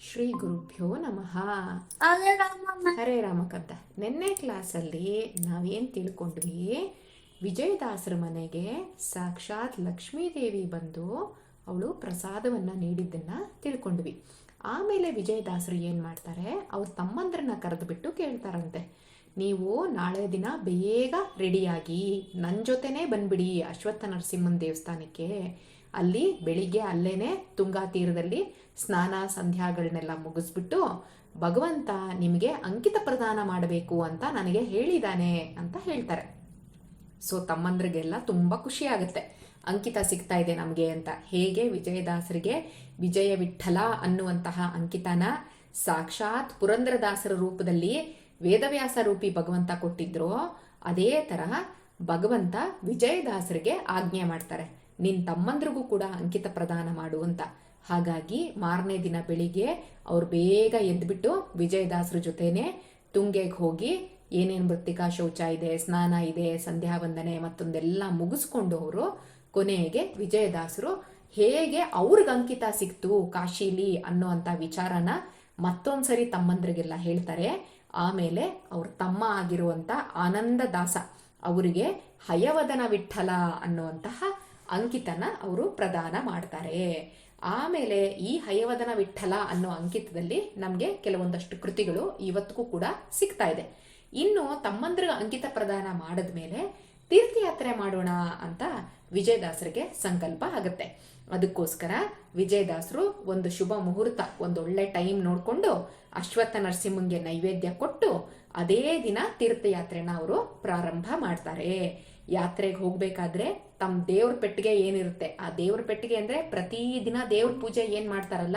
ಶ್ರೀ ಗುರುಭ್ಯೋ ನಮಃ. ಹರೇ ರಾಮ ಹರೇ ರಾಮಕಂತ ನಿನ್ನೆ ಕ್ಲಾಸಲ್ಲಿ ನಾವೇನು ತಿಳ್ಕೊಂಡ್ವಿ? ವಿಜಯದಾಸರ ಮನೆಗೆ ಸಾಕ್ಷಾತ್ ಲಕ್ಷ್ಮೀದೇವಿ ಬಂದು ಅವಳು ಪ್ರಸಾದವನ್ನು ನೀಡಿದ್ದನ್ನು ತಿಳ್ಕೊಂಡ್ವಿ. ಆಮೇಲೆ ವಿಜಯದಾಸರು ಏನು ಮಾಡ್ತಾರೆ? ಅವ್ರ ತಮ್ಮಂದ್ರನ್ನ ಕರೆದುಬಿಟ್ಟು ಕೇಳ್ತಾರಂತೆ. ನೀವು ನಾಳೆ ದಿನ ಬೇಗ ರೆಡಿಯಾಗಿ ನನ್ನ ಜೊತೆನೇ ಬಂದ್ಬಿಡಿ ಅಶ್ವತ್ಥ ನರಸಿಂಹನ ದೇವಸ್ಥಾನಕ್ಕೆ. ಅಲ್ಲಿ ಬೆಳಿಗ್ಗೆ ಅಲ್ಲೇನೆ ತುಂಗಾ ತೀರದಲ್ಲಿ ಸ್ನಾನ ಸಂಧ್ಯಾಗಳನ್ನೆಲ್ಲ ಮುಗಿಸ್ಬಿಟ್ಟು ಭಗವಂತ ನಿಮಗೆ ಅಂಕಿತ ಪ್ರದಾನ ಮಾಡಬೇಕು ಅಂತ ನನಗೆ ಹೇಳಿದಾನೆ ಅಂತ ಹೇಳ್ತಾರೆ. ಸೊ ತಮ್ಮಂದ್ರಿಗೆಲ್ಲ ತುಂಬ ಖುಷಿ ಆಗುತ್ತೆ. ಅಂಕಿತ ಸಿಗ್ತಾ ಇದೆ ನಮಗೆ ಅಂತ. ಹೇಗೆ ವಿಜಯದಾಸರಿಗೆ ವಿಜಯ ವಿಠಲ ಅನ್ನುವಂತಹ ಅಂಕಿತನ ಸಾಕ್ಷಾತ್ ಪುರಂದ್ರದಾಸರ ರೂಪದಲ್ಲಿ ವೇದವ್ಯಾಸ ರೂಪಿ ಭಗವಂತ ಕೊಟ್ಟಿದ್ರು, ಅದೇ ತರಹ ಭಗವಂತ ವಿಜಯದಾಸರಿಗೆ ಆಜ್ಞೆ ಮಾಡ್ತಾರೆ. ನಿನ್ ತಮ್ಮಂದ್ರಿಗೂ ಕೂಡ ಅಂಕಿತ ಪ್ರದಾನ ಮಾಡು ಅಂತ ಹಾಗಾಗಿ ಮಾರನೇ ದಿನ ಬೆಳಿಗ್ಗೆ ಅವ್ರು ಬೇಗ ಎದ್ಬಿಟ್ಟು ವಿಜಯದಾಸರ ಜೊತೆನೆ ತುಂಗೆಗೆ ಹೋಗಿ ಏನೇನು ಮೃತ್ತಿಕಾ ಶೌಚ ಇದೆ, ಸ್ನಾನ ಇದೆ, ಸಂಧ್ಯಾ ವಂದನೆ ಮತ್ತೊಂದೆಲ್ಲ ಮುಗಿಸ್ಕೊಂಡು ಅವರು ಕೊನೆಗೆ ವಿಜಯದಾಸರು ಹೇಗೆ ಅವ್ರಿಗೆ ಅಂಕಿತ ಸಿಕ್ತು, ಕಾಶೀಲಿ ಅನ್ನೋ ಅಂತ ವಿಚಾರನ ಮತ್ತೊಂದ್ಸರಿ ತಮ್ಮಂದ್ರಿಗೆಲ್ಲ ಹೇಳ್ತಾರೆ. ಆಮೇಲೆ ಅವ್ರ ತಮ್ಮ ಆಗಿರುವಂತ ಆನಂದ ದಾಸ ಅವರಿಗೆ ಹಯವದನ ವಿಠಲ ಅನ್ನುವಂತಹ ಅಂಕಿತನ ಅವರು ಪ್ರದಾನ ಮಾಡ್ತಾರೆ. ಆಮೇಲೆ ಈ ಹಯವದನ ವಿಠಲ ಅನ್ನೋ ಅಂಕಿತದಲ್ಲಿ ನಮಗೆ ಕೆಲವೊಂದಷ್ಟು ಕೃತಿಗಳು ಇವತ್ತಿಗೂ ಕೂಡ ಸಿಗ್ತಾ ಇದೆ. ಇನ್ನು ತಮ್ಮಂದ್ರ ಅಂಕಿತ ಪ್ರದಾನ ಮಾಡಿದ್ಮೇಲೆ ತೀರ್ಥಯಾತ್ರೆ ಮಾಡೋಣ ಅಂತ ವಿಜಯದಾಸರಿಗೆ ಸಂಕಲ್ಪ ಆಗುತ್ತೆ. ಅದಕ್ಕೋಸ್ಕರ ವಿಜಯದಾಸರು ಒಂದು ಶುಭ ಮುಹೂರ್ತ, ಒಂದು ಒಳ್ಳೆ ಟೈಮ್ ನೋಡಿಕೊಂಡು ಅಶ್ವತ್ಥ ನರಸಿಂಹಂಗೆ ನೈವೇದ್ಯ ಕೊಟ್ಟು ಅದೇ ದಿನ ತೀರ್ಥಯಾತ್ರೆನ ಅವರು ಪ್ರಾರಂಭ ಮಾಡ್ತಾರೆ. ಯಾತ್ರೆಗೆ ಹೋಗ್ಬೇಕಾದ್ರೆ ತಮ್ಮ ದೇವ್ರ ಪೆಟ್ಟಿಗೆ ಏನಿರುತ್ತೆ, ಆ ದೇವ್ರ ಪೆಟ್ಟಿಗೆ ಅಂದ್ರೆ ಪ್ರತಿ ದಿನ ದೇವ್ರ ಪೂಜೆ ಏನ್ ಮಾಡ್ತಾರಲ್ಲ,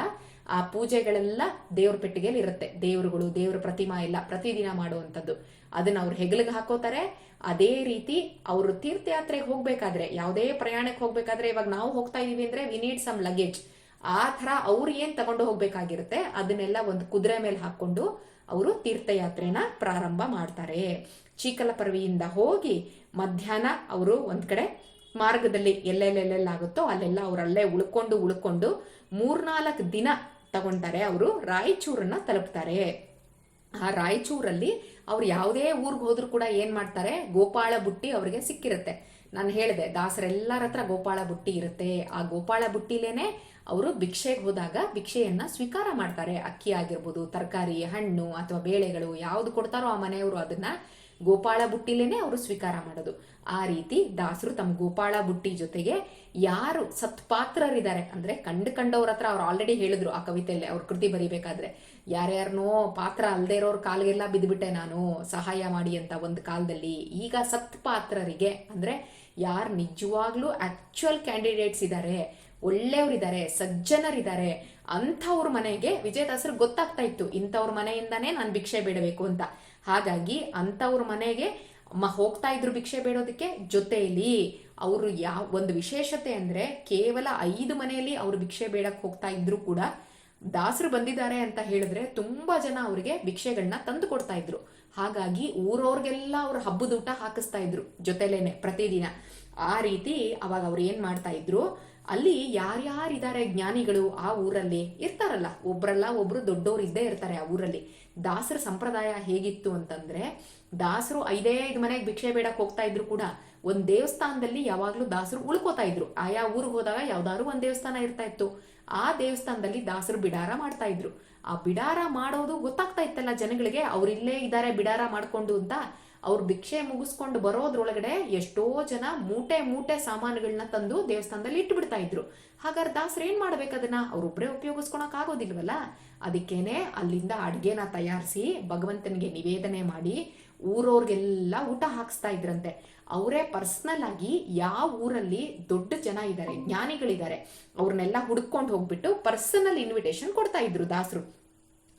ಆ ಪೂಜೆಗಳೆಲ್ಲ ದೇವ್ರ ಪೆಟ್ಟಿಗೆಯಲ್ಲಿ ಇರುತ್ತೆ. ದೇವ್ರುಗಳು, ದೇವ್ರ ಪ್ರತಿಮಾ ಎಲ್ಲ ಪ್ರತಿದಿನ ಮಾಡುವಂಥದ್ದು. ಅದನ್ನ ಅವ್ರು ಹೆಗಲಿಗೆ ಹಾಕೋತಾರೆ. ಅದೇ ರೀತಿ ಅವರು ತೀರ್ಥಯಾತ್ರೆಗೆ ಹೋಗ್ಬೇಕಾದ್ರೆ, ಯಾವುದೇ ಪ್ರಯಾಣಕ್ಕೆ ಹೋಗ್ಬೇಕಾದ್ರೆ, ಇವಾಗ ನಾವು ಹೋಗ್ತಾ ಇದೀವಿ ಅಂದ್ರೆ ವಿ ನೀಡ್ ಸಮ್ ಲಗೇಜ್ ಆ ತರ ಅವ್ರು ಏನ್ ತಗೊಂಡು ಹೋಗ್ಬೇಕಾಗಿರುತ್ತೆ, ಅದನ್ನೆಲ್ಲ ಒಂದು ಕುದುರೆ ಮೇಲೆ ಹಾಕೊಂಡು ಅವರು ತೀರ್ಥಯಾತ್ರೆನ ಪ್ರಾರಂಭ ಮಾಡ್ತಾರೆ. ಚೀಕಲ ಪರ್ವಿಯಿಂದ ಹೋಗಿ ಮಧ್ಯಾಹ್ನ ಅವರು ಒಂದ್ ಕಡೆ ಮಾರ್ಗದಲ್ಲಿ ಎಲ್ಲೆಲ್ಲೆಲ್ಲೆಲ್ಲಾಗುತ್ತೋ ಅಲ್ಲೆಲ್ಲ ಅವರಲ್ಲೇ ಉಳ್ಕೊಂಡು ಉಳ್ಕೊಂಡು ಮೂರ್ನಾಲ್ಕು ದಿನ ತಗೊಂತಾರೆ ಅವರು ರಾಯಚೂರನ್ನ ತಲುಪ್ತಾರೆ. ಆ ರಾಯಚೂರಲ್ಲಿ ಅವ್ರು ಯಾವುದೇ ಊರಿಗೆ ಹೋದ್ರು ಕೂಡ ಏನ್ ಮಾಡ್ತಾರೆ? ಗೋಪಾಳ ಬುಟ್ಟಿ ಅವರಿಗೆ ಸಿಕ್ಕಿರುತ್ತೆ. ನಾನು ಹೇಳಿದೆ, ದಾಸರೆಲ್ಲರ ಹತ್ರ ಗೋಪಾಳ ಬುಟ್ಟಿ ಇರುತ್ತೆ. ಆ ಗೋಪಾಳ ಬುಟ್ಟಿಲೇನೆ ಅವರು ಭಿಕ್ಷೆಗೆ ಹೋದಾಗ ಭಿಕ್ಷೆಯನ್ನ ಸ್ವೀಕಾರ ಮಾಡ್ತಾರೆ. ಅಕ್ಕಿ ಆಗಿರ್ಬೋದು, ತರಕಾರಿ, ಹಣ್ಣು ಅಥವಾ ಬೇಳೆಗಳು ಯಾವ್ದು ಕೊಡ್ತಾರೋ ಆ ಮನೆಯವರು ಅದನ್ನ ಗೋಪಾಳ ಬುಟ್ಟಿಲೇನೆ ಅವರು ಸ್ವೀಕಾರ ಮಾಡೋದು. ಆ ರೀತಿ ದಾಸರು ತಮ್ಮ ಗೋಪಾಳ ಬುಟ್ಟಿ ಜೊತೆಗೆ ಯಾರು ಸತ್ಪಾತ್ರರಿದ್ದಾರೆ ಅಂದ್ರೆ ಕಂಡು ಕಂಡವ್ರ ಹತ್ರ ಅವ್ರು ಆಲ್ರೆಡಿ ಹೇಳಿದ್ರು ಆ ಕವಿತೆಯಲ್ಲಿ, ಅವ್ರ ಕೃತಿ ಬರಿಬೇಕಾದ್ರೆ. ಯಾರ್ಯಾರನೋ ಪಾತ್ರ ಅಲ್ದೇ ಇರೋರ್ ಕಾಲಿಗೆಲ್ಲ ಬಿದ್ಬಿಟ್ಟೆ ನಾನು, ಸಹಾಯ ಮಾಡಿ ಅಂತ ಒಂದು ಕಾಲದಲ್ಲಿ ಈಗ ಸತ್ಪಾತ್ರರಿಗೆ ಅಂದ್ರೆ ಯಾರು ನಿಜವಾಗ್ಲೂ ಆಕ್ಚುಯಲ್ ಕ್ಯಾಂಡಿಡೇಟ್ಸ್ ಇದ್ದಾರೆ ಒಳ್ಳೆಯವರಿದ್ದಾರೆ ಸಜ್ಜನರಿದ್ದಾರೆ ಅಂಥವ್ರ ಮನೆಗೆ ವಿಜಯದಾಸರು ಗೊತ್ತಾಗ್ತಾ ಇತ್ತು. ಇಂಥವ್ರ ಮನೆಯಿಂದಾನೇ ನಾನು ಭಿಕ್ಷೆ ಬೇಡಬೇಕು ಅಂತ. ಹಾಗಾಗಿ ಅಂಥವ್ರ ಮನೆಗೆ ಮ ಹೋಗ್ತಾ ಇದ್ರು ಭಿಕ್ಷೆ ಬೇಡೋದಕ್ಕೆ ಜೊತೆಯಲ್ಲಿ ಅವರು ಯಾವ ಒಂದು ವಿಶೇಷತೆ ಅಂದ್ರೆ ಕೇವಲ ಐದು ಮನೆಯಲ್ಲಿ ಅವರು ಭಿಕ್ಷೆ ಬೇಡಕ್ಕೆ ಹೋಗ್ತಾ ಇದ್ರು ಕೂಡ ದಾಸರು ಬಂದಿದ್ದಾರೆ ಅಂತ ಹೇಳಿದ್ರೆ ತುಂಬಾ ಜನ ಅವರಿಗೆ ಭಿಕ್ಷೆಗಳನ್ನ ತಂದು ಕೊಡ್ತಾ ಇದ್ರು. ಹಾಗಾಗಿ ಊರವ್ರಿಗೆಲ್ಲ ಅವ್ರ ಹಬ್ಬದ ಊಟ ಹಾಕಿಸ್ತಾ ಇದ್ರು ಜೊತೆಲೇನೆ ಪ್ರತಿದಿನ. ಆ ರೀತಿ ಅವಾಗ ಅವ್ರು ಏನ್ ಮಾಡ್ತಾ ಇದ್ರು? ಅಲ್ಲಿ ಯಾರ್ಯಾರಿದ್ದಾರೆ ಜ್ಞಾನಿಗಳು ಆ ಊರಲ್ಲಿ? ಇರ್ತಾರಲ್ಲ, ಒಬ್ರಲ್ಲ ಒಬ್ರು ದೊಡ್ಡವರು ಇದ್ದೇ ಇರ್ತಾರೆ ಆ ಊರಲ್ಲಿ. ದಾಸರ ಸಂಪ್ರದಾಯ ಹೇಗಿತ್ತು ಅಂತಂದ್ರೆ, ದಾಸರು ಐದೇ ಐದು ಮನೆಗೆ ಭಿಕ್ಷೆ ಬೇಡಕ್ಕೆ ಹೋಗ್ತಾ ಇದ್ರು ಕೂಡ, ಒಂದು ದೇವಸ್ಥಾನದಲ್ಲಿ ಯಾವಾಗಲೂ ದಾಸರು ಉಳ್ಕೋತಾ ಇದ್ರು. ಆಯಾ ಊರಿಗೆ ಹೋದಾಗ ಯಾವ್ದಾದ್ರು ಒಂದು ದೇವಸ್ಥಾನ ಇರ್ತಾ ಇತ್ತು. ಆ ದೇವಸ್ಥಾನದಲ್ಲಿ ದಾಸರು ಬಿಡಾರ ಮಾಡ್ತಾ ಇದ್ರು. ಆ ಬಿಡಾರ ಮಾಡೋದು ಗೊತ್ತಾಗ್ತಾ ಇತ್ತಲ್ಲ ಜನಗಳಿಗೆ, ಅವ್ರಿಲ್ಲೇ ಇದ್ದಾರೆ ಬಿಡಾರ ಮಾಡ್ಕೊಂಡು ಅಂತ ಅವ್ರು ಭಿಕ್ಷೆ ಮುಗಿಸ್ಕೊಂಡು ಬರೋದ್ರೊಳಗಡೆ ಎಷ್ಟೋ ಜನ ಮೂಟೆ ಮೂಟೆ ಸಾಮಾನುಗಳನ್ನ ತಂದು ದೇವಸ್ಥಾನದಲ್ಲಿ ಇಟ್ಟು ಬಿಡ್ತಾ ಇದ್ರು. ಹಾಗಾದ್ರೆ ದಾಸರು ಏನ್ ಮಾಡ್ಬೇಕು ಅದನ್ನ? ಅವ್ರೊಬ್ರೇ ಉಪಯೋಗಿಸ್ಕೊಳಕ್ ಆಗೋದಿಲ್ವಲ್ಲ? ಅದಕ್ಕೇನೆ ಅಲ್ಲಿಂದ ಅಡ್ಗೆನ ತಯಾರಿಸಿ ಭಗವಂತನಿಗೆ ನಿವೇದನೆ ಮಾಡಿ ಊರವ್ರಿಗೆಲ್ಲ ಊಟ ಹಾಕಿಸ್ತಾ ಇದ್ರಂತೆ. ಅವರೇ ಪರ್ಸನಲ್ ಆಗಿ ಯಾವ ಊರಲ್ಲಿ ದೊಡ್ಡ ಜನ ಇದ್ದಾರೆ ಜ್ಞಾನಿಗಳಿದ್ದಾರೆ ಅವ್ರನ್ನೆಲ್ಲ ಹುಡ್ಕೊಂಡು ಹೋಗ್ಬಿಟ್ಟು ಪರ್ಸನಲ್ ಇನ್ವಿಟೇಷನ್ ಕೊಡ್ತಾ ಇದ್ರು ದಾಸರು.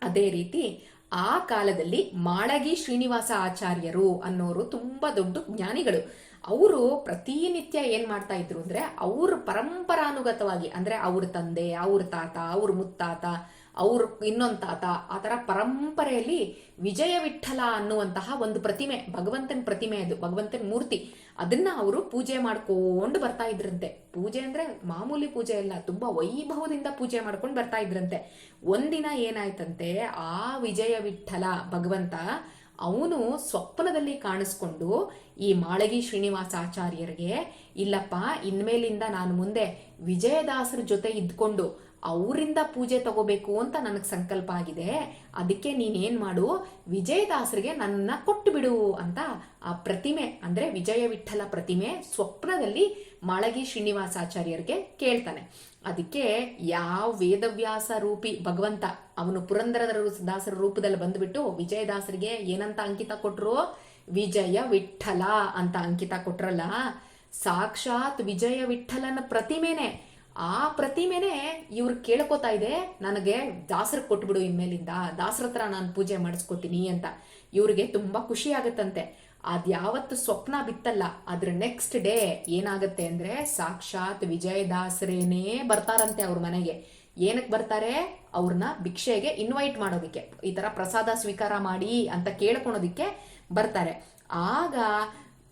ಅದೇ ರೀತಿ ಆ ಕಾಲದಲ್ಲಿ ಮಾಳಗಿ ಶ್ರೀನಿವಾಸ ಆಚಾರ್ಯರು ಅನ್ನೋರು ತುಂಬಾ ದೊಡ್ಡ ಜ್ಞಾನಿಗಳು. ಅವರು ಪ್ರತಿನಿತ್ಯ ಏನ್ ಮಾಡ್ತಾ ಇದ್ರು ಅಂದ್ರೆ ಅವ್ರ ಪರಂಪರಾನುಗತವಾಗಿ, ಅಂದ್ರೆ ಅವ್ರ ತಂದೆ, ಅವ್ರ ತಾತ, ಅವ್ರ ಮುತ್ತಾತ ಅವ್ರ ಇನ್ನೊಂದು ತಾತ, ಆ ಥರ ಪರಂಪರೆಯಲ್ಲಿ ವಿಜಯ ವಿಠಲ ಅನ್ನುವಂತಹ ಒಂದು ಪ್ರತಿಮೆ, ಭಗವಂತನ ಪ್ರತಿಮೆ ಅದು, ಭಗವಂತನ ಮೂರ್ತಿ. ಅದನ್ನ ಅವರು ಪೂಜೆ ಮಾಡ್ಕೊಂಡು ಬರ್ತಾ ಇದ್ರಂತೆ. ಪೂಜೆ ಅಂದ್ರೆ ಮಾಮೂಲಿ ಪೂಜೆ ಅಲ್ಲ, ತುಂಬಾ ವೈಭವದಿಂದ ಪೂಜೆ ಮಾಡ್ಕೊಂಡು ಬರ್ತಾ ಇದ್ರಂತೆ. ಒಂದಿನ ಏನಾಯ್ತಂತೆ, ಆ ವಿಜಯ ವಿಠಲ ಭಗವಂತ ಅವನು ಸ್ವಪ್ನದಲ್ಲಿ ಕಾಣಿಸ್ಕೊಂಡು ಈ ಮಾಳಗಿ ಶ್ರೀನಿವಾಸಾಚಾರ್ಯರಿಗೆ ಇಲ್ಲಪ್ಪ, ಇನ್ಮೇಲಿಂದ ನಾನು ಮುಂದೆ ವಿಜಯದಾಸರ ಜೊತೆ ಇದ್ಕೊಂಡು ಅವರಿಂದ ಪೂಜೆ ತಗೋಬೇಕು ಅಂತ ನನಗೆ ಸಂಕಲ್ಪ ಆಗಿದೆ. ಅದಕ್ಕೆ ನೀನೇನು ಮಾಡು, ವಿಜಯದಾಸರಿಗೆ ನನ್ನ ಕೊಟ್ಟು ಬಿಡು ಅಂತ ಆ ಪ್ರತಿಮೆ, ಅಂದರೆ ವಿಜಯ ವಿಠಲ ಪ್ರತಿಮೆ ಸ್ವಪ್ನದಲ್ಲಿ ಮಾಳಗಿ ಶ್ರೀನಿವಾಸಾಚಾರ್ಯರಿಗೆ ಕೇಳ್ತಾನೆ. ಅದಕ್ಕೆ ಯಾವ ವೇದವ್ಯಾಸ ರೂಪಿ ಭಗವಂತ, ಅವನು ಪುರಂದರ ದಾಸರ ರೂಪದಲ್ಲಿ ಬಂದುಬಿಟ್ಟು ವಿಜಯದಾಸರಿಗೆ ಏನಂತ ಅಂಕಿತ ಕೊಟ್ಟರು ವಿಜಯ ವಿಠಲ ಅಂತ ಅಂಕಿತ ಕೊಟ್ರಲ್ಲ, ಸಾಕ್ಷಾತ್ ವಿಜಯ ವಿಠಲನ ಪ್ರತಿಮೆನೆ. ಆ ಪ್ರತಿಮೆನೆ ಇವ್ರು ಕೇಳ್ಕೊತಾ ಇದೆ, ನನಗೆ ದಾಸರ ಕೊಟ್ಬಿಡು ಇನ್ಮೇಲಿಂದ, ದಾಸರ ಹತ್ರ ನಾನು ಪೂಜೆ ಮಾಡಿಸ್ಕೊತೀನಿ ಅಂತ. ಇವ್ರಿಗೆ ತುಂಬಾ ಖುಷಿ ಆಗತ್ತಂತೆ. ಅದ್ಯಾವತ್ತು ಸ್ವಪ್ನ ಬಿತ್ತಲ್ಲ. ಅದ್ರ ನೆಕ್ಸ್ಟ್ ಡೇ ಏನಾಗುತ್ತೆ ಅಂದ್ರೆ ಸಾಕ್ಷಾತ್ ವಿಜಯದಾಸರೇನೇ ಬರ್ತಾರಂತೆ ಅವ್ರ ಮನೆಗೆ. ಏನಕ್ಕೆ ಬರ್ತಾರೆ? ಅವ್ರನ್ನ ಭಿಕ್ಷೆಗೆ ಇನ್ವೈಟ್ ಮಾಡೋದಿಕ್ಕೆ. ಈ ತರ ಪ್ರಸಾದ ಸ್ವೀಕಾರ ಮಾಡಿ ಅಂತ ಕೇಳ್ಕೊಳೋದಕ್ಕೆ ಬರ್ತಾರೆ. ಆಗ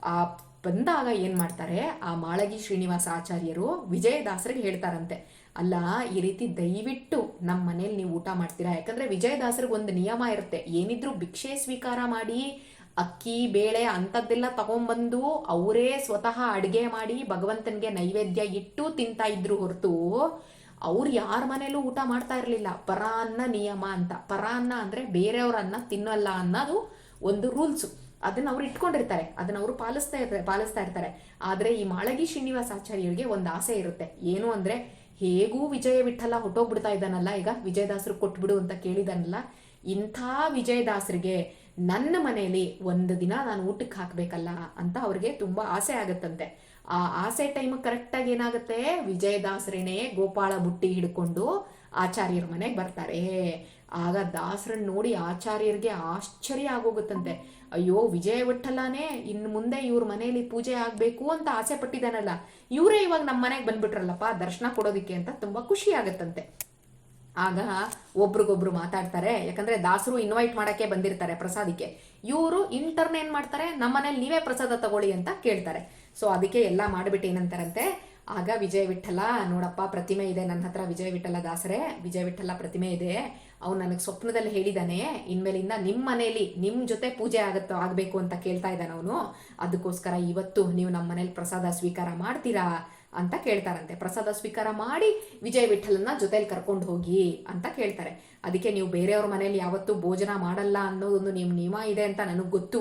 ಆ ಬಂದಾಗ ಏನು ಮಾಡ್ತಾರೆ? ಆ ಮಾಳಗಿ ಶ್ರೀನಿವಾಸ ಆಚಾರ್ಯರು ವಿಜಯದಾಸರಿಗೆ ಹೇಳ್ತಾರಂತೆ. ಅಲ್ಲ, ಈ ರೀತಿ ದಯವಿಟ್ಟು ನಮ್ಮ ಮನೇಲಿ ನೀವು ಊಟ ಮಾಡ್ತೀರಾ? ಯಾಕಂದ್ರೆ ವಿಜಯದಾಸರಿಗೆ ಒಂದು ನಿಯಮ ಇರುತ್ತೆ. ಏನಿದ್ರು ಭಿಕ್ಷೆ ಸ್ವೀಕಾರ ಮಾಡಿ, ಅಕ್ಕಿ, ಬೇಳೆ ಅಂಥದ್ದೆಲ್ಲ ತಗೊಂಬಂದು ಅವರೇ ಸ್ವತಃ ಅಡುಗೆ ಮಾಡಿ ಭಗವಂತನಿಗೆ ನೈವೇದ್ಯ ಇಟ್ಟು ತಿಂತಾ ಇದ್ರು ಹೊರತು ಅವ್ರು ಯಾರ ಮನೇಲೂ ಊಟ ಮಾಡ್ತಾ ಇರಲಿಲ್ಲ. ಪರಾನ್ನ ನಿಯಮ ಅಂತ. ಪರಾನ್ನ ಅಂದ್ರೆ ಬೇರೆಯವರನ್ನ ತಿನ್ನಲ್ಲ ಅನ್ನೋದು ಒಂದು ರೂಲ್ಸ್. ಅದನ್ನ ಅವ್ರು ಇಟ್ಕೊಂಡಿರ್ತಾರೆ. ಅದನ್ನ ಅವರು ಪಾಲಿಸ್ತಾ ಇರ್ತಾರೆ ಪಾಲಿಸ್ತಾ ಇರ್ತಾರೆ. ಆದ್ರೆ ಈ ಮಾಳಗಿ ಶ್ರೀನಿವಾಸ ಆಚಾರ್ಯರಿಗೆ ಒಂದು ಆಸೆ ಇರುತ್ತೆ. ಏನು ಅಂದ್ರೆ, ಹೇಗೂ ವಿಜಯ ವಿಠಲ ಹೊಟ್ಟೋಗ್ಬಿಡ್ತಾ ಇದ್ದಾನಲ್ಲ, ಈಗ ವಿಜಯದಾಸರು ಕೊಟ್ಬಿಡು ಅಂತ ಕೇಳಿದಾನಲ್ಲ, ಇಂಥ ವಿಜಯದಾಸರಿಗೆ ನನ್ನ ಮನೆಯಲ್ಲಿ ಒಂದು ದಿನ ನಾನು ಊಟಕ್ಕೆ ಹಾಕ್ಬೇಕಲ್ಲ ಅಂತ ಅವ್ರಿಗೆ ತುಂಬಾ ಆಸೆ ಆಗತ್ತಂತೆ. ಆ ಆಸೆ ಟೈಮ್ ಕರೆಕ್ಟಾಗಿ ಏನಾಗುತ್ತೆ? ವಿಜಯದಾಸರೇನೆ ಗೋಪಾಳ ಬುಟ್ಟಿ ಹಿಡ್ಕೊಂಡು ಆಚಾರ್ಯರ ಮನೆಗೆ ಬರ್ತಾರೆ. ಆಗ ದಾಸರನ್ನ ನೋಡಿ ಆಚಾರ್ಯರಿಗೆ ಆಶ್ಚರ್ಯ ಆಗೋಗುತ್ತಂತೆ. ಅಯ್ಯೋ, ವಿಜಯ ವಿಠಲನೇ ಇನ್ನು ಮುಂದೆ ಇವ್ರ ಮನೆಯಲ್ಲಿ ಪೂಜೆ ಆಗ್ಬೇಕು ಅಂತ ಆಸೆ ಪಟ್ಟಿದ್ದಾನಲ್ಲ. ಇವರೇ ಇವಾಗ ನಮ್ಮ ಮನೆಗೆ ಬಂದ್ಬಿಟ್ರಲ್ಲಪ್ಪ, ದರ್ಶನ ಕೊಡೋದಿಕ್ಕೆ ಅಂತ ತುಂಬಾ ಖುಷಿ ಆಗತ್ತಂತೆ. ಆಗ ಒಬ್ರಿಗೊಬ್ರು ಮಾತಾಡ್ತಾರೆ. ಯಾಕಂದ್ರೆ ದಾಸರು ಇನ್ವೈಟ್ ಮಾಡಕ್ಕೆ ಬಂದಿರ್ತಾರೆ ಪ್ರಸಾದಕ್ಕೆ. ಇವರು ಇಂಟರ್ನ್ ಏನ್ ಮಾಡ್ತಾರೆ? ನಮ್ಮ ಮನೇಲಿ ನೀವೇ ಪ್ರಸಾದ ತಗೊಳ್ಳಿ ಅಂತ ಕೇಳ್ತಾರೆ. ಸೊ ಅದಕ್ಕೆ ಎಲ್ಲ ಮಾಡಿಬಿಟ್ಟು ಏನಂತಾರಂತೆ ಆಗ ವಿಜಯ ವಿಠಲ ನೋಡಪ್ಪ, ಪ್ರತಿಮೆ ಇದೆ, ನನ್ನ ಹತ್ರ ವಿಜಯ ವಿಠಲ ದಾಸರೇ, ವಿಜಯ ವಿಠಲ ಪ್ರತಿಮೆ ಇದೆ. ಅವ್ನು ನನಗೆ ಸ್ವಪ್ನದಲ್ಲಿ ಹೇಳಿದಾನೆ, ಇನ್ಮೇಲಿಂದ ನಿಮ್ಮ ಮನೆಯಲ್ಲಿ ನಿಮ್ಮ ಜೊತೆ ಪೂಜೆ ಆಗತ್ತೋ ಆಗಬೇಕು ಅಂತ ಕೇಳ್ತಾ ಇದ್ದಾನೆ ಅವನು. ಅದಕ್ಕೋಸ್ಕರ ಇವತ್ತು ನೀವು ನಮ್ಮ ಮನೇಲಿ ಪ್ರಸಾದ ಸ್ವೀಕಾರ ಮಾಡ್ತೀರಾ? ಅಂತ ಕೇಳ್ತಾರಂತೆ. ಪ್ರಸಾದ ಸ್ವೀಕಾರ ಮಾಡಿ ವಿಜಯ ವಿಠಲನ್ನ ಜೊತೆಲಿ ಕರ್ಕೊಂಡು ಹೋಗಿ ಅಂತ ಕೇಳ್ತಾರೆ. ಅದಕ್ಕೆ ನೀವು ಬೇರೆಯವ್ರ ಮನೇಲಿ ಯಾವತ್ತೂ ಭೋಜನ ಮಾಡಲ್ಲ ಅನ್ನೋದೊಂದು ನಿಮ್ಮ ನಿಯಮ ಇದೆ ಅಂತ ನನಗೆ ಗೊತ್ತು.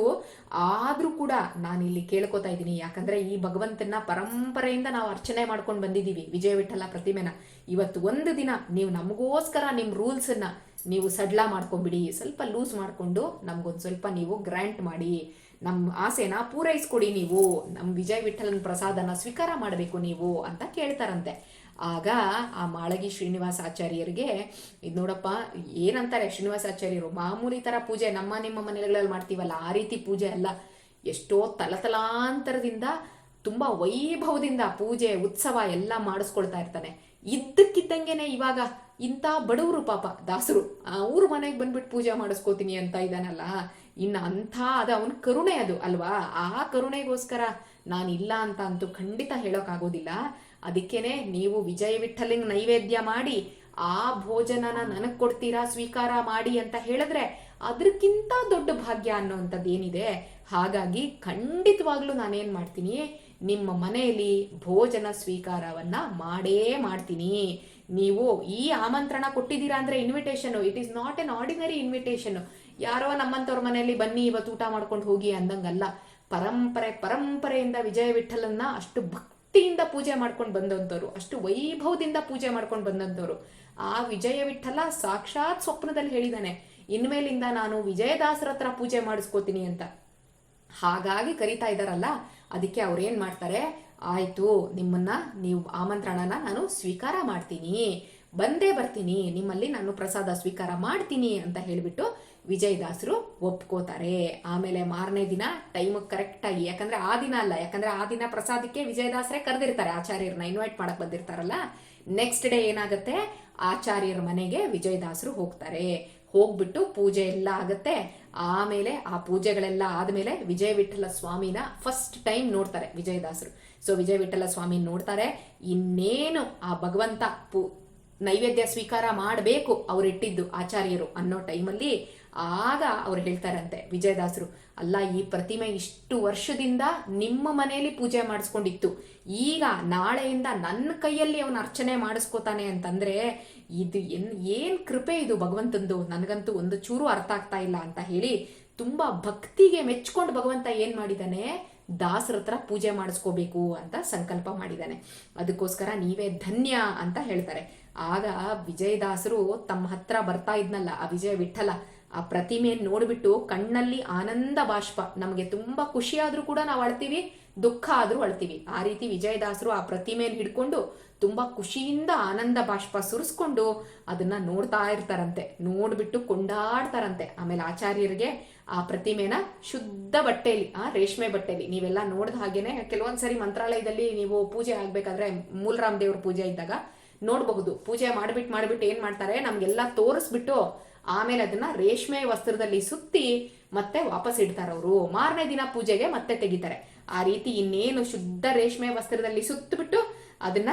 ಆದರೂ ಕೂಡ ನಾನು ಇಲ್ಲಿ ಕೇಳ್ಕೊತಾ ಇದ್ದೀನಿ. ಯಾಕಂದ್ರೆ ಈ ಭಗವಂತನ ಪರಂಪರೆಯಿಂದ ನಾವು ಅರ್ಚನೆ ಮಾಡ್ಕೊಂಡು ಬಂದಿದ್ದೀವಿ ವಿಜಯ ವಿಠಲ ಪ್ರತಿಮೆನ. ಇವತ್ತು ಒಂದು ದಿನ ನೀವು ನಮಗೋಸ್ಕರ ನಿಮ್ಮ ರೂಲ್ಸನ್ನ ನೀವು ಸಡ್ಲ ಮಾಡ್ಕೊಂಬಿಡಿ ಸ್ವಲ್ಪ ಲೂಸ್ ಮಾಡಿಕೊಂಡು ನಮಗೊಂದು ಸ್ವಲ್ಪ ನೀವು ಗ್ರ್ಯಾಂಟ್ ಮಾಡಿ. ನಮ್ಮ ಆಸೆನ ಪೂರೈಸ್ಕೊಡಿ ನೀವು. ನಮ್ಮ ವಿಜಯ ವಿಠಲನ ಪ್ರಸಾದನ ಸ್ವೀಕಾರ ಮಾಡಬೇಕು ನೀವು ಅಂತ ಕೇಳ್ತಾರಂತೆ. ಆಗ ಆ ಮಾಳಗಿ ಶ್ರೀನಿವಾಸ ಆಚಾರ್ಯರಿಗೆ, ಇದು ನೋಡಪ್ಪ, ಏನಂತಾರೆ ಶ್ರೀನಿವಾಸ ಆಚಾರ್ಯರು? ಮಾಮೂಲಿ ತರ ಪೂಜೆ ನಮ್ಮ ನಿಮ್ಮ ಮನೆಗಳಲ್ಲಿ ಮಾಡ್ತೀವಲ್ಲ, ಆ ರೀತಿ ಪೂಜೆ ಅಲ್ಲ. ಎಷ್ಟೋ ತಲತಲಾಂತರದಿಂದ, ತುಂಬಾ ವೈಭವದಿಂದ ಪೂಜೆ, ಉತ್ಸವ ಎಲ್ಲ ಮಾಡಿಸ್ಕೊಳ್ತಾ ಇರ್ತಾನೆ. ಇದ್ದಕ್ಕಿದ್ದಂಗೆನೆ ಇವಾಗ ಇಂಥ ಬಡವರು ಪಾಪ, ದಾಸರು. ಅವ್ರ ಮನೆಗೆ ಬಂದ್ಬಿಟ್ಟು ಪೂಜೆ ಮಾಡಿಸ್ಕೋತೀನಿ ಅಂತ ಇದ್ದಾನಲ್ಲ. ಇನ್ನು ಅಂಥ ಅದು ಅವನ ಕರುಣೆ ಅದು, ಅಲ್ವಾ? ಆ ಕರುಣೆಗೋಸ್ಕರ ನಾನು ಇಲ್ಲ ಅಂತ ಅಂತೂ ಖಂಡಿತ ಹೇಳೋಕ್ಕಾಗೋದಿಲ್ಲ ಅದಕ್ಕೇನೆ ನೀವು ವಿಜಯ ವಿಠಲಿಂಗ್ ನೈವೇದ್ಯ ಮಾಡಿ, ಆ ಭೋಜನನ ನನಗ್ ಕೊಡ್ತೀರಾ, ಸ್ವೀಕಾರ ಮಾಡಿ ಅಂತ ಹೇಳಿದ್ರೆ ಅದಕ್ಕಿಂತ ದೊಡ್ಡ ಭಾಗ್ಯ ಅನ್ನೋಂಥದ್ದು ಏನಿದೆ? ಹಾಗಾಗಿ ಖಂಡಿತವಾಗ್ಲೂ ನಾನೇನ್ ಮಾಡ್ತೀನಿ, ನಿಮ್ಮ ಮನೆಯಲ್ಲಿ ಭೋಜನ ಸ್ವೀಕಾರವನ್ನ ಮಾಡೇ ಮಾಡ್ತೀನಿ. ನೀವು ಈ ಆಮಂತ್ರಣ ಕೊಟ್ಟಿದ್ದೀರಾ ಅಂದ್ರೆ invitation it is not an ordinary invitation ಯಾರೋ ನಮ್ಮಂತವ್ರ ಮನೆಯಲ್ಲಿ ಬನ್ನಿ ಇವತ್ತು ಊಟ ಮಾಡ್ಕೊಂಡು ಹೋಗಿ ಅಂದಂಗಲ್ಲ. ಪರಂಪರೆ, ಪರಂಪರೆಯಿಂದ ವಿಜಯ ವಿಠಲನ್ನ ಅಷ್ಟು ಭಕ್ತಿಯಿಂದ ಪೂಜೆ ಮಾಡ್ಕೊಂಡು ಬಂದಂಥವ್ರು ಅಷ್ಟು ವೈಭವದಿಂದ ಪೂಜೆ ಮಾಡ್ಕೊಂಡು ಬಂದಂಥವ್ರು ಆ ವಿಜಯ ವಿಠಲ ಸಾಕ್ಷಾತ್ ಸ್ವಪ್ನದಲ್ಲಿ ಹೇಳಿದಾನೆ, ಇನ್ಮೇಲಿಂದ ನಾನು ವಿಜಯದಾಸರ ಹತ್ರ ಪೂಜೆ ಮಾಡಿಸ್ಕೋತೀನಿ ಅಂತ. ಹಾಗಾಗಿ ಕರಿತಾ ಇದ್ದಾರಲ್ಲ ಅದಕ್ಕೆ ಅವ್ರೇನ್ ಮಾಡ್ತಾರೆ, ಆಯ್ತು, ನಿಮ್ಮನ್ನ, ನೀವು ಆಮಂತ್ರಣನ ನಾನು ಸ್ವೀಕಾರ ಮಾಡ್ತೀನಿ. ಬಂದೇ ಬರ್ತೀನಿ, ನಿಮ್ಮಲ್ಲಿ ನಾನು ಪ್ರಸಾದ ಸ್ವೀಕಾರ ಮಾಡ್ತೀನಿ ಅಂತ ಹೇಳಿಬಿಟ್ಟು ವಿಜಯದಾಸರು ಒಪ್ಕೋತಾರೆ. ಆಮೇಲೆ ಮಾರನೇ ದಿನ ಟೈಮ್ ಕರೆಕ್ಟಾಗಿ ಯಾಕಂದ್ರೆ ಆ ದಿನ ಅಲ್ಲ, ಯಾಕಂದ್ರೆ ಆ ದಿನ ಪ್ರಸಾದಕ್ಕೆ ವಿಜಯದಾಸರೇ ಕರೆದಿರ್ತಾರೆ, ಆಚಾರ್ಯರನ್ನ ಇನ್ವೈಟ್ ಮಾಡಕ್ ಬಂದಿರ್ತಾರಲ್ಲ. ನೆಕ್ಸ್ಟ್ ಡೇ ಏನಾಗುತ್ತೆ? ಆಚಾರ್ಯರ ಮನೆಗೆ ವಿಜಯದಾಸರು ಹೋಗ್ತಾರೆ. ಹೋಗ್ಬಿಟ್ಟು ಪೂಜೆ ಎಲ್ಲ ಆಗುತ್ತೆ. ಆಮೇಲೆ ಆ ಪೂಜೆಗಳೆಲ್ಲ ಆದಮೇಲೆ ವಿಜಯ ವಿಠಲ ಸ್ವಾಮಿನ ಫಸ್ಟ್ ಟೈಮ್ ನೋಡ್ತಾರೆ ವಿಜಯದಾಸರು. ಸೊ ವಿಜಯ ವಿಠಲ ಸ್ವಾಮಿ ನೋಡ್ತಾರೆ. ಇನ್ನೇನು ಆ ಭಗವಂತ ಪೂ ನೈವೇದ್ಯ ಸ್ವೀಕಾರ ಮಾಡಬೇಕು ಅವರಿಟ್ಟಿದ್ದು ಆಚಾರ್ಯರು ಅನ್ನೋ ಟೈಮಲ್ಲಿ ಆಗ ಅವ್ರು ಹೇಳ್ತಾರಂತೆ, ವಿಜಯದಾಸರು, ಅಲ್ಲ, ಈ ಪ್ರತಿಮೆ ಇಷ್ಟು ವರ್ಷದಿಂದ ನಿಮ್ಮ ಮನೆಯಲ್ಲಿ ಪೂಜೆ ಮಾಡಿಸ್ಕೊಂಡಿತ್ತು. ಈಗ ನಾಳೆಯಿಂದ ನನ್ನ ಕೈಯಲ್ಲಿ ಅವನ ಅರ್ಚನೆ ಮಾಡಿಸ್ಕೋತಾನೆ ಅಂತಂದ್ರೆ ಇದು ಏನ್ ಏನ್ ಕೃಪೆ ಇದು ಭಗವಂತಂದು? ನನಗಂತೂ ಒಂದು ಚೂರು ಅರ್ಥ ಆಗ್ತಾ ಇಲ್ಲ ಅಂತ ಹೇಳಿ ತುಂಬಾ ಭಕ್ತಿಗೆ ಮೆಚ್ಕೊಂಡು ಭಗವಂತ ಏನ್ ಮಾಡಿದಾನೆ? ದಾಸರ ಹತ್ರ ಪೂಜೆ ಮಾಡಿಸ್ಕೋಬೇಕು ಅಂತ ಸಂಕಲ್ಪ ಮಾಡಿದ್ದಾನೆ ಅದಕ್ಕೋಸ್ಕರ ನೀವೇ ಧನ್ಯ ಅಂತ ಹೇಳ್ತಾರೆ. ಆಗ ವಿಜಯದಾಸರು ತಮ್ಮ ಹತ್ರ ಬರ್ತಾ ಇದ್ನಲ್ಲ, ಆ ವಿಜಯ ವಿಠಲ ಆ ಪ್ರತಿಮೆಯನ್ನು ನೋಡಿಬಿಟ್ಟು ಕಣ್ಣಲ್ಲಿ ಆನಂದ ಬಾಷ್ಪ. ನಮಗೆ ತುಂಬಾ ಖುಷಿ ಕೂಡ ನಾವು ಅಳ್ತೀವಿ, ದುಃಖ ಆದ್ರೂ ಅಳ್ತೀವಿ. ಆ ರೀತಿ ವಿಜಯದಾಸರು ಆ ಪ್ರತಿಮೆಯನ್ನು ಹಿಡ್ಕೊಂಡು ತುಂಬಾ ಖುಷಿಯಿಂದ ಆನಂದ ಬಾಷ್ಪ ಸುರಿಸ್ಕೊಂಡು ಅದನ್ನ ನೋಡ್ತಾ ಇರ್ತಾರಂತೆ. ನೋಡ್ಬಿಟ್ಟು ಕೊಂಡಾಡ್ತಾರಂತೆ. ಆಮೇಲೆ ಆಚಾರ್ಯರಿಗೆ ಆ ಪ್ರತಿಮೆನ ಶುದ್ಧ ಬಟ್ಟೆಯಲ್ಲಿ ಆ ರೇಷ್ಮೆ ಬಟ್ಟೆಯಲ್ಲಿ ನೀವೆಲ್ಲ ನೋಡ್ದ ಹಾಗೇನೆ ಕೆಲವೊಂದ್ಸರಿ ಮಂತ್ರಾಲಯದಲ್ಲಿ ನೀವು ಪೂಜೆ ಆಗ್ಬೇಕಾದ್ರೆ ಮೂಲರಾಮ್ ದೇವ್ರ ಪೂಜೆ ಇದ್ದಾಗ ನೋಡಬಹುದು. ಪೂಜೆ ಮಾಡ್ಬಿಟ್ಟು ಮಾಡ್ಬಿಟ್ಟು ಏನ್ ಮಾಡ್ತಾರೆ, ನಮ್ಗೆಲ್ಲ ತೋರಿಸ್ಬಿಟ್ಟು ಆಮೇಲೆ ಅದನ್ನ ರೇಷ್ಮೆ ವಸ್ತ್ರದಲ್ಲಿ ಸುತ್ತಿ ಮತ್ತೆ ವಾಪಸ್ ಇಡ್ತಾರೆ ಅವರು. ಮಾರನೇ ದಿನ ಪೂಜೆಗೆ ಮತ್ತೆ ತೆಗಿತಾರೆ. ಆ ರೀತಿ ಇನ್ನೇನು ಶುದ್ಧ ರೇಷ್ಮೆ ವಸ್ತ್ರದಲ್ಲಿ ಸುತ್ತಬಿಟ್ಟು ಅದನ್ನ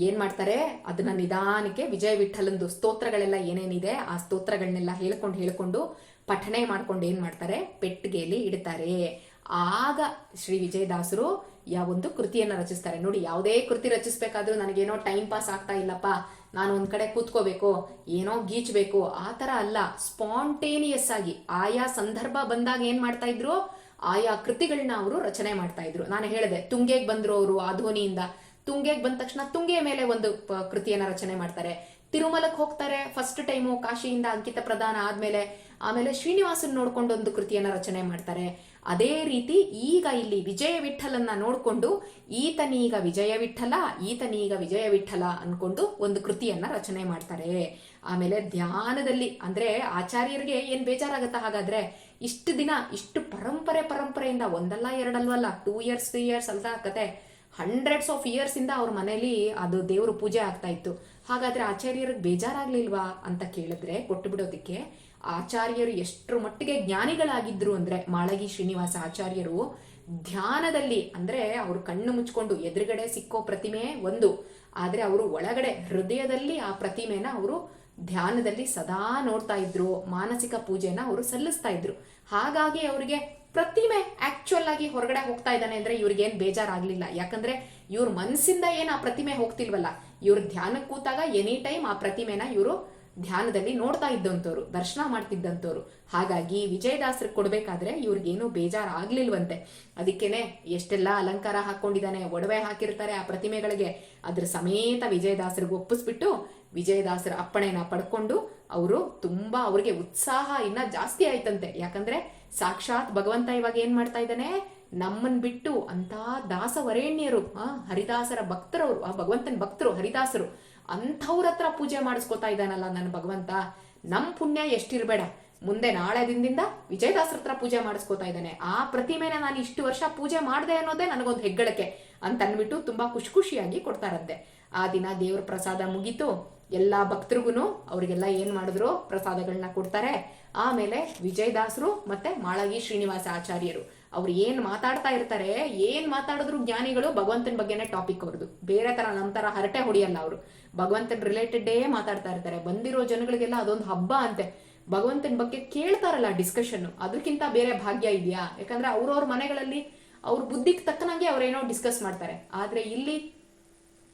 ಏನ್ ಮಾಡ್ತಾರೆ? ಅದನ್ನ ನಿಧಾನಕ್ಕೆ ವಿಜಯ ವಿಠಲಂದು ಸ್ತೋತ್ರಗಳೆಲ್ಲ ಏನೇನಿದೆ ಆ ಸ್ತೋತ್ರಗಳನ್ನೆಲ್ಲ ಹೇಳ್ಕೊಂಡು ಹೇಳ್ಕೊಂಡು ಪಠಣೆ ಮಾಡ್ಕೊಂಡು ಏನ್ ಮಾಡ್ತಾರೆ? ಪೆಟ್ಟಿಗೆಯಲ್ಲಿ ಇಡ್ತಾರೆ. ಆಗ ಶ್ರೀ ವಿಜಯದಾಸರು ಯಾವೊಂದು ಕೃತಿಯನ್ನ ರಚಿಸ್ತಾರೆ. ನೋಡಿ, ಯಾವುದೇ ಕೃತಿ ರಚಿಸ್ಬೇಕಾದ್ರೂ ನನಗೇನೋ ಟೈಮ್ ಪಾಸ್ ಆಗ್ತಾ ಇಲ್ಲಪ್ಪ, ನಾನು ಒಂದ್ ಕಡೆ ಕೂತ್ಕೋಬೇಕು, ಏನೋ ಗೀಚ್ಬೇಕು, ಆ ತರ ಅಲ್ಲ. ಸ್ಪಾಂಟೇನಿಯಸ್ ಆಗಿ ಆಯಾ ಸಂದರ್ಭ ಬಂದಾಗ ಏನ್ ಮಾಡ್ತಾ ಇದ್ರು? ಆಯಾ ಕೃತಿಗಳನ್ನ ಅವರು ರಚನೆ ಮಾಡ್ತಾ ಇದ್ರು. ನಾನು ಹೇಳಿದೆ, ತುಂಗೆಗೆ ಬಂದ್ರು ಅವರು ಆ ಧ್ವನಿಯಿಂದ ತುಂಗೆಗೆ ಬಂದ ತಕ್ಷಣ ತುಂಗೆ ಮೇಲೆ ಒಂದು ಕೃತಿಯನ್ನ ರಚನೆ ಮಾಡ್ತಾರೆ. ತಿರುಮಲಕ್ಕೆ ಹೋಗ್ತಾರೆ ಫಸ್ಟ್ ಟೈಮು ಕಾಶಿಯಿಂದ ಅಂಕಿತ ಪ್ರದಾನ ಆದ್ಮೇಲೆ, ಆಮೇಲೆ ಶ್ರೀನಿವಾಸನ್ ನೋಡ್ಕೊಂಡು ಒಂದು ಕೃತಿಯನ್ನ ರಚನೆ ಮಾಡ್ತಾರೆ. ಅದೇ ರೀತಿ ಈಗ ಇಲ್ಲಿ ವಿಜಯ ವಿಠಲನ್ನ ನೋಡಿಕೊಂಡು ಈತನೀಗ ವಿಜಯ ವಿಠಲ ಈತನೀಗ ವಿಜಯ ವಿಠಲ ಅನ್ಕೊಂಡು ಒಂದು ಕೃತಿಯನ್ನ ರಚನೆ ಮಾಡ್ತಾರೆ. ಆಮೇಲೆ ಧ್ಯಾನದಲ್ಲಿ ಅಂದ್ರೆ ಆಚಾರ್ಯರಿಗೆ ಏನ್ ಬೇಜಾರಾಗತ್ತ ಹಾಗಾದ್ರೆ ಇಷ್ಟು ದಿನ ಇಷ್ಟು ಪರಂಪರೆ ಪರಂಪರೆಯಿಂದ ಒಂದಲ್ಲ ಎರಡಲ್ವಲ್ಲ ಟೂ ಇಯರ್ಸ್ ತ್ರೀ ಇಯರ್ಸ್ ಅಲ್ದ ಕತೆ ಹಂಡ್ರೆಡ್ಸ್ ಆಫ್ ಇಯರ್ಸ್ ಇಂದ ಅವ್ರ ಮನೇಲಿ ಅದು ದೇವ್ರ ಪೂಜೆ ಆಗ್ತಾ ಇತ್ತು. ಹಾಗಾದ್ರೆ ಆಚಾರ್ಯರಿಗೆ ಬೇಜಾರಾಗ್ಲಿಲ್ವಾ ಅಂತ ಕೇಳಿದ್ರೆ ಕೊಟ್ಟು ಬಿಡೋದಕ್ಕೆ ಆಚಾರ್ಯರು ಎಷ್ಟರ ಮಟ್ಟಿಗೆ ಜ್ಞಾನಿಗಳಾಗಿದ್ರು ಅಂದ್ರೆ ಮಾಳಗಿ ಶ್ರೀನಿವಾಸ ಆಚಾರ್ಯರು, ಧ್ಯಾನದಲ್ಲಿ ಅಂದ್ರೆ ಅವರು ಕಣ್ಣು ಮುಚ್ಕೊಂಡು ಎದುರುಗಡೆ ಸಿಕ್ಕೋ ಪ್ರತಿಮೆ ಒಂದು. ಆದ್ರೆ ಅವರು ಒಳಗಡೆ ಹೃದಯದಲ್ಲಿ ಆ ಪ್ರತಿಮೆನ ಅವರು ಧ್ಯಾನದಲ್ಲಿ ಸದಾ ನೋಡ್ತಾ ಇದ್ರು, ಮಾನಸಿಕ ಪೂಜೆನ ಅವರು ಸಲ್ಲಿಸ್ತಾ ಇದ್ರು. ಹಾಗಾಗಿ ಅವರಿಗೆ ಪ್ರತಿಮೆ ಆಕ್ಚುಯಲ್ ಆಗಿ ಹೊರಗಡೆ ಹೋಗ್ತಾ ಇದ್ದಾನೆ ಅಂದ್ರೆ ಇವ್ರಿಗೆ ಏನ್ ಬೇಜಾರಾಗ್ಲಿಲ್ಲ. ಯಾಕಂದ್ರೆ ಇವ್ರ ಮನಸ್ಸಿಂದ ಏನ್ ಆ ಪ್ರತಿಮೆ ಹೋಗ್ತಿಲ್ವಲ್ಲ, ಇವ್ರ ಧ್ಯಾನಕ್ಕೆ ಕೂತಾಗ ಎನಿ ಟೈಮ್ ಆ ಪ್ರತಿಮೆನ ಇವರು ಧ್ಯಾನದಲ್ಲಿ ನೋಡ್ತಾ ಇದ್ದಂಥವ್ರು, ದರ್ಶನ ಮಾಡ್ತಿದ್ದಂಥವ್ರು. ಹಾಗಾಗಿ ವಿಜಯದಾಸರಿಗೆ ಕೊಡ್ಬೇಕಾದ್ರೆ ಇವ್ರಿಗೇನು ಬೇಜಾರ್ ಆಗ್ಲಿಲ್ವಂತೆ ಅದಕ್ಕೇನೆ ಎಷ್ಟೆಲ್ಲ ಅಲಂಕಾರ ಹಾಕೊಂಡಿದ್ದಾನೆ ಒಡವೆ ಹಾಕಿರ್ತಾರೆ ಆ ಪ್ರತಿಮೆಗಳಿಗೆ. ಅದ್ರ ಸಮೇತ ವಿಜಯದಾಸರಿಗೆ ಒಪ್ಪಿಸ್ಬಿಟ್ಟು ವಿಜಯದಾಸರ ಅಪ್ಪಣೆನ ಪಡ್ಕೊಂಡು ಅವರು ತುಂಬಾ ಅವ್ರಿಗೆ ಉತ್ಸಾಹ ಇನ್ನ ಜಾಸ್ತಿ ಆಯ್ತಂತೆ. ಯಾಕಂದ್ರೆ ಸಾಕ್ಷಾತ್ ಭಗವಂತ ಇವಾಗ ಏನ್ ಮಾಡ್ತಾ ಇದ್ದಾನೆ? ನಮ್ಮನ್ ಬಿಟ್ಟು ಅಂತ ದಾಸವರೇಣ್ಯರು, ಆ ಹರಿದಾಸರ ಭಕ್ತರವರು, ಆ ಭಗವಂತನ ಭಕ್ತರು, ಹರಿದಾಸರು. ಅಂಥವ್ರ ಹತ್ರ ಪೂಜೆ ಮಾಡಿಸ್ಕೊತಾ ಇದ್ದಾನಲ್ಲ ನನ್ನ ಭಗವಂತ ನಮ್ಮ ಪುಣ್ಯ ಎಷ್ಟಿರಬೇಡ. ಮುಂದೆ ನಾಳೆ ದಿನದಿಂದ ವಿಜಯದಾಸರ ಹತ್ರ ಪೂಜೆ ಮಾಡಿಸ್ಕೊತಾ ಇದ್ದಾನೆ. ಆ ಪ್ರತಿಮೆನ ನಾನು ಇಷ್ಟು ವರ್ಷ ಪೂಜೆ ಮಾಡಿದೆ ಅನ್ನೋದೇ ನನಗೊಂದು ಹೆಗ್ಗಳಿಕೆ ಅಂತ ಅಂದ್ಬಿಟ್ಟು ತುಂಬಾ ಖುಷಿ ಖುಷಿಯಾಗಿ ಕೊಡ್ತಾರಂತೆ. ಆ ದಿನ ದೇವ್ರ ಪ್ರಸಾದ ಮುಗೀತು. ಎಲ್ಲಾ ಭಕ್ತರಿಗೂ ಅವ್ರಿಗೆಲ್ಲ ಏನ್ ಮಾಡಿದ್ರು ಪ್ರಸಾದಗಳನ್ನ ಕೊಡ್ತಾರೆ. ಆಮೇಲೆ ವಿಜಯದಾಸರು ಮತ್ತೆ ಮಾಳಗಿ ಶ್ರೀನಿವಾಸ ಆಚಾರ್ಯರು. ಅವ್ರು ಏನ್ ಮಾತಾಡ್ತಾ ಇರ್ತಾರೆ, ಏನ್ ಮಾತಾಡಿದ್ರು ಜ್ಞಾನಿಗಳು ಭಗವಂತನ ಬಗ್ಗೆನೇ ಟಾಪಿಕ್ ಅವ್ರದ್ದು. ಬೇರೆ ತರ ನಮ್ಮ ತರ ಹರಟೆ ಹೊಡಿಯಲ್ಲ ಅವರು. ಭಗವಂತನ ರಿಲೇಟೆಡೇ ಮಾತಾಡ್ತಾ ಇರ್ತಾರೆ. ಬಂದಿರೋ ಜನಗಳಿಗೆಲ್ಲ ಅದೊಂದು ಹಬ್ಬ ಅಂತೆ. ಭಗವಂತನ ಬಗ್ಗೆ ಕೇಳ್ತಾರಲ್ಲ ಡಿಸ್ಕಷನ್ ಅದಕ್ಕಿಂತ ಬೇರೆ ಭಾಗ್ಯ ಇದೆಯಾ? ಯಾಕಂದ್ರೆ ಅವ್ರವ್ರ ಮನೆಗಳಲ್ಲಿ ಅವ್ರ ಬುದ್ಧಿಗೆ ತಕ್ಕನಾಗೆ ಅವ್ರೇನೋ ಡಿಸ್ಕಸ್ ಮಾಡ್ತಾರೆ. ಆದ್ರೆ ಇಲ್ಲಿ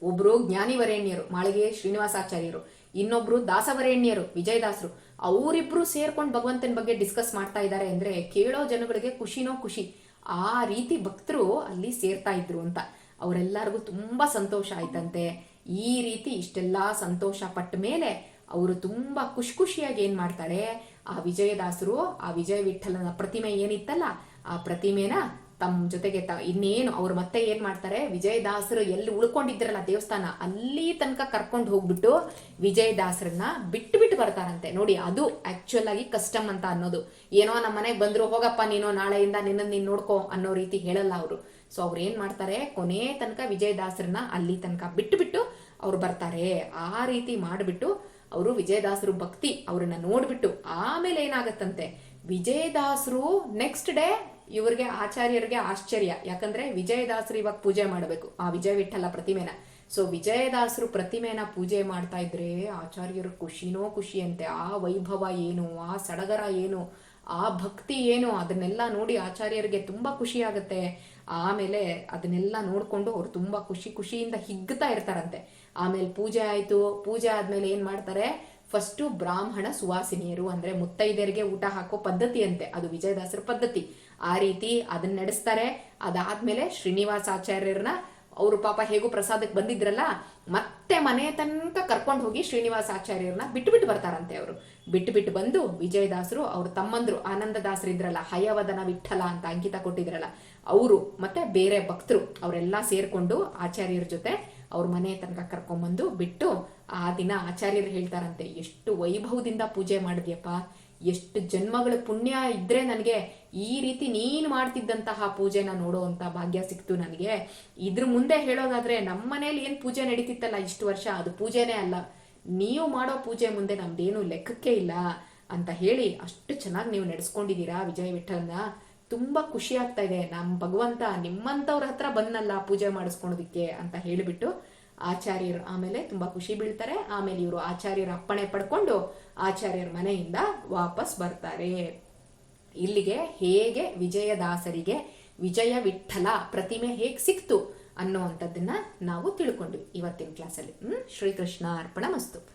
ಒಬ್ರು ಜ್ಞಾನಿವರೇಣ್ಯರು, ಮಾಳಿಗೆ ಶ್ರೀನಿವಾಸಾಚಾರ್ಯರು, ಇನ್ನೊಬ್ರು ದಾಸವರೇಣ್ಯರು, ವಿಜಯದಾಸರು. ಅವರಿಬ್ರು ಸೇರ್ಕೊಂಡು ಭಗವಂತನ ಬಗ್ಗೆ ಡಿಸ್ಕಸ್ ಮಾಡ್ತಾ ಇದ್ದಾರೆ ಅಂದ್ರೆ ಕೇಳೋ ಜನಗಳಿಗೆ ಖುಷಿನೋ ಖುಷಿ. ಆ ರೀತಿ ಭಕ್ತರು ಅಲ್ಲಿ ಸೇರ್ತಾ ಇದ್ರು ಅಂತ. ಅವರೆಲ್ಲರಿಗೂ ತುಂಬಾ ಸಂತೋಷ ಆಯ್ತಂತೆ. ಈ ರೀತಿ ಇಷ್ಟೆಲ್ಲಾ ಸಂತೋಷ ಪಟ್ಟ ಮೇಲೆ ಅವರು ತುಂಬಾ ಖುಷಿ ಖುಷಿಯಾಗಿ ಏನ್ ಮಾಡ್ತಾರೆ? ಆ ವಿಜಯದಾಸರು, ಆ ವಿಜಯ ವಿಠಲನ ಪ್ರತಿಮೆ ಏನಿತ್ತಲ್ಲ, ಆ ಪ್ರತಿಮೆನ ತಮ್ಮ ಜೊತೆಗೆ ತ ಇನ್ನೇನು ಅವ್ರು ಮತ್ತೆ ಏನ್ ಮಾಡ್ತಾರೆ, ವಿಜಯದಾಸರು ಎಲ್ಲಿ ಉಳ್ಕೊಂಡಿದ್ರಲ್ಲ ದೇವಸ್ಥಾನ, ಅಲ್ಲಿ ತನಕ ಕರ್ಕೊಂಡು ಹೋಗ್ಬಿಟ್ಟು ವಿಜಯದಾಸರನ್ನ ಬಿಟ್ಟು ಬಿಟ್ಟು ಬರ್ತಾರಂತೆ. ನೋಡಿ, ಅದು ಆಕ್ಚುಲ್ ಆಗಿ ಕಸ್ಟಮ್ ಅಂತ ಅನ್ನೋದು. ಏನೋ ನಮ್ಮ ಮನೆಗೆ ಬಂದ್ರು, ಹೋಗಪ್ಪ ನೀನು, ನಾಳೆಯಿಂದ ನಿನ್ನ ನೀನ್ ನೋಡ್ಕೋ ಅನ್ನೋ ರೀತಿ ಹೇಳಲ್ಲ ಅವರು. ಸೊ ಅವ್ರು ಏನ್ ಮಾಡ್ತಾರೆ, ಕೊನೆ ತನಕ ವಿಜಯದಾಸರನ್ನ ಅಲ್ಲಿ ತನಕ ಬಿಟ್ಟು ಬಿಟ್ಟು ಅವ್ರು ಬರ್ತಾರೆ. ಆ ರೀತಿ ಮಾಡಿಬಿಟ್ಟು, ಅವರು ವಿಜಯದಾಸರು ಭಕ್ತಿ ಅವ್ರನ್ನ ನೋಡ್ಬಿಟ್ಟು ಆಮೇಲೆ ಏನಾಗತ್ತಂತೆ? ವಿಜಯದಾಸರು ನೆಕ್ಸ್ಟ್ ಡೇ ಇವ್ರಿಗೆ ಆಚಾರ್ಯರಿಗೆ ಆಶ್ಚರ್ಯ. ಯಾಕಂದ್ರೆ ವಿಜಯದಾಸರು ಇವಾಗ ಪೂಜೆ ಮಾಡಬೇಕು. ಆ ವಿಜಯ ವಿಠಲ ಪ್ರತಿಮೆನ. ಸೊ ವಿಜಯದಾಸರು ಪ್ರತಿಮೆನ ಪೂಜೆ ಮಾಡ್ತಾ ಇದ್ರೆ ಆಚಾರ್ಯರು ಖುಷಿನೋ ಖುಷಿ ಅಂತೆ ಆ ವೈಭವ ಏನು, ಆ ಸಡಗರ ಏನು, ಆ ಭಕ್ತಿ ಏನು, ಅದನ್ನೆಲ್ಲ ನೋಡಿ ಆಚಾರ್ಯರಿಗೆ ತುಂಬಾ ಖುಷಿ ಆಗುತ್ತೆ. ಆಮೇಲೆ ಅದನ್ನೆಲ್ಲ ನೋಡ್ಕೊಂಡು ಅವ್ರು ತುಂಬಾ ಖುಷಿ ಖುಷಿಯಿಂದ ಹಿಗ್ತಾ ಇರ್ತಾರಂತೆ. ಆಮೇಲೆ ಪೂಜೆ ಆಯ್ತು. ಪೂಜೆ ಆದ್ಮೇಲೆ ಏನ್ ಮಾಡ್ತಾರೆ? ಫಸ್ಟು ಬ್ರಾಹ್ಮಣ ಸುವಾಸಿನಿಯರು ಅಂದ್ರೆ ಮುತ್ತೈದೆಯರಿಗೆ ಊಟ ಹಾಕೋ ಪದ್ಧತಿ ಅಂತೆ ಅದು ವಿಜಯದಾಸರ ಪದ್ಧತಿ. ಆ ರೀತಿ ಅದನ್ನ ನಡೆಸ್ತಾರೆ. ಅದಾದ್ಮೇಲೆ ಶ್ರೀನಿವಾಸಾಚಾರ್ಯರನ್ನ ಅವರು ಪಾಪ ಹೇಗೂ ಪ್ರಸಾದಕ್ಕೆ ಬಂದಿದ್ರಲ್ಲ, ಮತ್ತೆ ಮನೆ ತನಕ ಕರ್ಕೊಂಡು ಹೋಗಿ ಶ್ರೀನಿವಾಸ ಆಚಾರ್ಯರನ್ನ ಬಿಟ್ಟು ಬಿಟ್ಟು ಬರ್ತಾರಂತೆ ಅವರು. ಬಿಟ್ಟು ಬಿಟ್ಟು ಬಂದು ವಿಜಯದಾಸರು ಅವ್ರ ತಮ್ಮಂದ್ರು ಆನಂದದಾಸರು ಇದ್ರಲ್ಲ, ಹಯವದನ ವಿಠಲ ಅಂತ ಅಂಕಿತ ಕೊಟ್ಟಿದ್ರಲ್ಲ, ಅವರು ಮತ್ತೆ ಬೇರೆ ಭಕ್ತರು, ಅವರೆಲ್ಲ ಸೇರ್ಕೊಂಡು ಆಚಾರ್ಯರ ಜೊತೆ ಅವ್ರ ಮನೆ ತನಕ ಕರ್ಕೊಂಬಂದು ಬಿಟ್ಟು ಆ ದಿನ ಆಚಾರ್ಯರು ಹೇಳ್ತಾರಂತೆ, ಎಷ್ಟು ವೈಭವದಿಂದ ಪೂಜೆ ಮಾಡಿದ್ಯಪ್ಪ, ಎಷ್ಟು ಜನ್ಮಗಳ ಪುಣ್ಯ ಇದ್ರೆ ನನಗೆ ಈ ರೀತಿ ನೀನು ಮಾಡ್ತಿದ್ದಂತಹ ಪೂಜೆನ ನೋಡುವಂತ ಭಾಗ್ಯ ಸಿಕ್ತು ನನಗೆ. ಇದ್ರ ಮುಂದೆ ಹೇಳೋದಾದ್ರೆ ನಮ್ಮ ಮನೇಲಿ ಏನು ಪೂಜೆ ನಡೀತಿತ್ತಲ್ಲ ಇಷ್ಟು ವರ್ಷ, ಅದು ಪೂಜೆನೇ ಅಲ್ಲ. ನೀವು ಮಾಡೋ ಪೂಜೆ ಮುಂದೆ ನಮ್ದೇನು ಲೆಕ್ಕಕ್ಕೆ ಇಲ್ಲ. ಅಂತ ಹೇಳಿ ಅಷ್ಟು ಚೆನ್ನಾಗಿ ನೀವು ನಡೆಸ್ಕೊಂಡಿದ್ದೀರಾ ವಿಜಯ ವಿಠಲ್ನ ತುಂಬಾ ಖುಷಿ ಆಗ್ತಾ ಇದೆ. ನಮ್ಮ ಭಗವಂತ ನಿಮ್ಮಂಥವ್ರ ಹತ್ರ ಬಂದಲ್ಲ ಪೂಜೆ ಮಾಡಿಸ್ಕೊಳೋದಿಕ್ಕೆ ಅಂತ ಹೇಳಿಬಿಟ್ಟು ಆಚಾರ್ಯರು ಆಮೇಲೆ ತುಂಬಾ ಖುಷಿ ಬೀಳ್ತಾರೆ. ಆಮೇಲೆ ಇವರು ಆಚಾರ್ಯರ ಅಪ್ಪಣೆ ಪಡ್ಕೊಂಡು ಆಚಾರ್ಯರ ಮನೆಯಿಂದ ವಾಪಸ್ ಬರ್ತಾರೆ. ಇಲ್ಲಿಗೆ ಹೇಗೆ ವಿಜಯದಾಸರಿಗೆ ವಿಜಯ ವಿಠಲ ಪ್ರತಿಮೆ ಹೇಗೆ ಸಿಕ್ತು ಅನ್ನುವಂಥದ್ದನ್ನ ನಾವು ತಿಳ್ಕೊಂಡ್ವಿ ಇವತ್ತಿನ ಕ್ಲಾಸಲ್ಲಿ. ಹ್ಮ್? ಶ್ರೀಕೃಷ್ಣ ಅರ್ಪಣ ಮಸ್ತು.